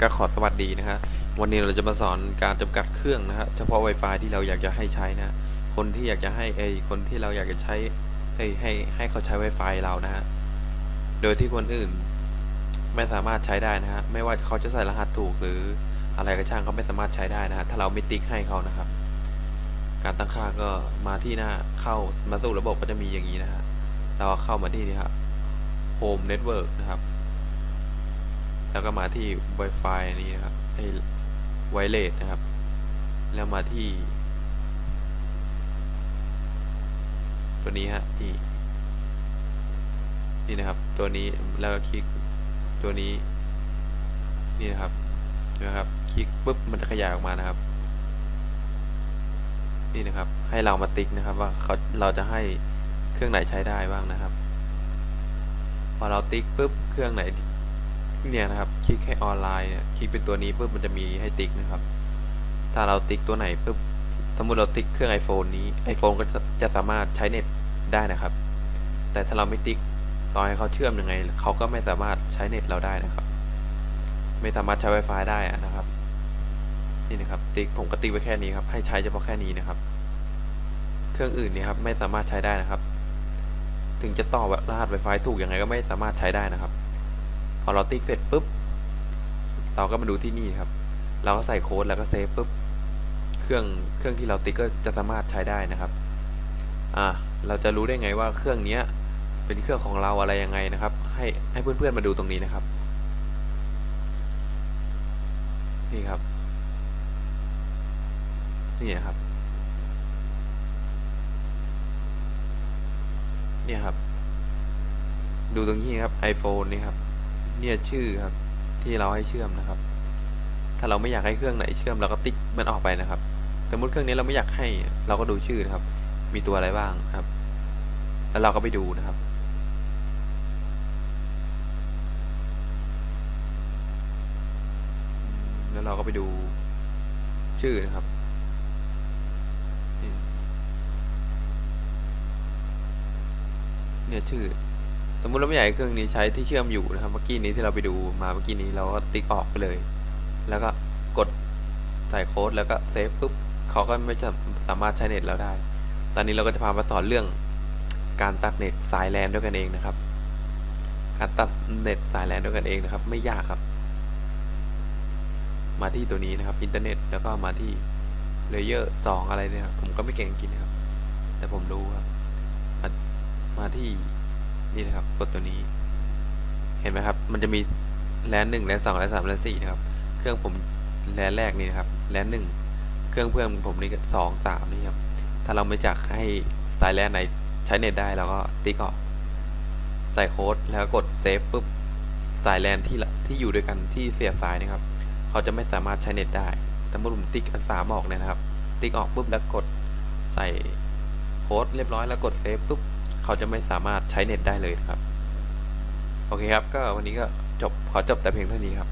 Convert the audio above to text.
ก็ขอสวัสดีนะฮะวันนี้เราจะมาสอนการจำกัดเครื่องนะฮะเฉพาะ Wi-Fi ที่เราอยากจะให้ใช้นะคนที่อยากจะให้ไอคนที่เราอยากจะใช้ให้ให้ให้เขาใช้ Wi-Fi เรานะฮะโดยที่คนอื่นไม่สามารถใช้ได้นะฮะไม่ว่าเขาจะใส่รหัสถูกหรืออะไรก็ช่างเขาไม่สามารถใช้ได้นะฮะถ้าเราไม่ติ๊กให้เขานะครับ การตั้งค่าก็มาที่หน้าเข้ามาสู่ระบบก็จะมีอย่างนี้นะฮะเราเข้ามาที่นี่ครับ Home Network นะครับ แล้วก็มาที่ Wi-Fi นี้นะครับไอ้ไวเลสนะครับ แล้วมาที่ ตัวนี้ฮะนี่นี่นะครับตัวนี้แล้วก็คลิกตัวนี้นี่นะครับนะครับ คลิกปุ๊บมันจะขยายออกมานะครับ นี่นะครับ ให้เรามาติ๊กนะครับว่าเขาเราจะให้เครื่องไหนใช้ได้บ้างนะครับ พอเราติ๊กปุ๊บเครื่องไหน เนี่ยนะครับคลิกให้ออนไลน์คลิกเป็นตัวนี้ปุ๊บมันจะมีให้ติ๊กนะครับ ถ้าเราติ๊กตัวไหนปุ๊บสมมติเราติ๊กเครื่อง iPhone นี้ iPhone ก็จะจะสามารถใช้เน็ตได้นะครับ แต่ถ้าเราไม่ติ๊กต่อให้เขาเชื่อมยังไงเขาก็ไม่สามารถใช้เน็ตเราได้นะครับ ไม่สามารถใช้ Wi-Fi ได้อะนะครับนี่นะครับติ๊กผมก็ติ๊กไว้แค่นี้ครับให้ใช้เฉพาะแค่นี้นะครับ เครื่องอื่นเนี่ยครับไม่สามารถใช้ได้นะครับ ถึงจะต่อรหัส Wi-Fi ถูกยังไงก็ไม่สามารถใช้ได้นะครับ อเราติ๊กเสร็จปุ๊บ เราก็มาดูที่นี่ครับ เราก็ใส่โค้ดแล้วก็เซฟปุ๊บ เครื่องเครื่องที่เราติ๊กก็จะสามารถใช้ได้นะครับ อ่า เราจะรู้ได้ไงว่าเครื่องนี้เป็นเครื่องของเราอะไรยังไงนะครับ ให้ให้เพื่อนๆมาดูตรงนี้นะครับ นี่ครับ นี่นะครับ เนี่ยครับ ดูตรงนี้ครับ iPhone นี่ครับ เนี่ยชื่อครับ ที่เราให้เชื่อมนะครับ ถ้าเราไม่อยากให้เครื่องไหนเชื่อมเราก็ติ๊กมันออกไปนะครับ สมมติเครื่องนี้เราไม่อยากให้เราก็ดูชื่อนะครับ มีตัวอะไรบ้างครับ แล้วเราก็ไปดูนะครับแล้วเราก็ไปดูชื่อนะครับเนี่ยชื่อ สมมุติเราไม่อยากให้เครื่องนี้ใช้ที่เชื่อมอยู่นะครับ เมื่อกี้นี้ที่เราไปดูมาเมื่อกี้นี้เราก็ติ๊กออกไปเลย แล้วก็กดใส่โค้ดแล้วก็เซฟปุ๊บเขาก็ไม่จะสามารถใช้เน็ตเราได้ ตอนนี้เราก็จะพามาสอนเรื่องการตัดเน็ตสายแลนด้วยกันเองนะครับ การตัดเน็ตสายแลนด้วยกันเองนะครับ ไม่ยากครับ มาที่ตัวนี้นะครับอินเทอร์เน็ตแล้วก็มาที่เลเยอร์สองอะไรเนี่ยผมก็ไม่เก่งกฤษนะครับ แต่ผมรู้ครับ มามาที่ นี่นะครับ กดตัวนี้ เห็นไหมครับ มันจะมีแลนหนึ่งแลนสองแลนสามแลนสี่นะครับ เครื่องผมแลนแรกนี่นะครับแลนหนึ่งเครื่องเพื่อนผมนี่ก็สองสามนี่ครับ ถ้าเราไม่จักให้สายแลนไหนใช้เน็ตได้เราก็ติ๊กออกใส่โค้ดแล้วกดเซฟปุ๊บสายแลนที่ที่อยู่ด้วยกันที่เสียบสายนะครับ เขาจะไม่สามารถใช้เน็ตได้แต่เมื่อผมติ๊กอันสามออกเนี่ยนะครับ ติ๊กออกปุ๊บแล้วกดใส่โค้ดเรียบร้อยแล้วกดเซฟปุ๊บ เขาจะไม่สามารถใช้เน็ตได้เลยครับ โอเคครับ ก็วันนี้ก็จบขอจบแต่เพียงเท่านี้ครับ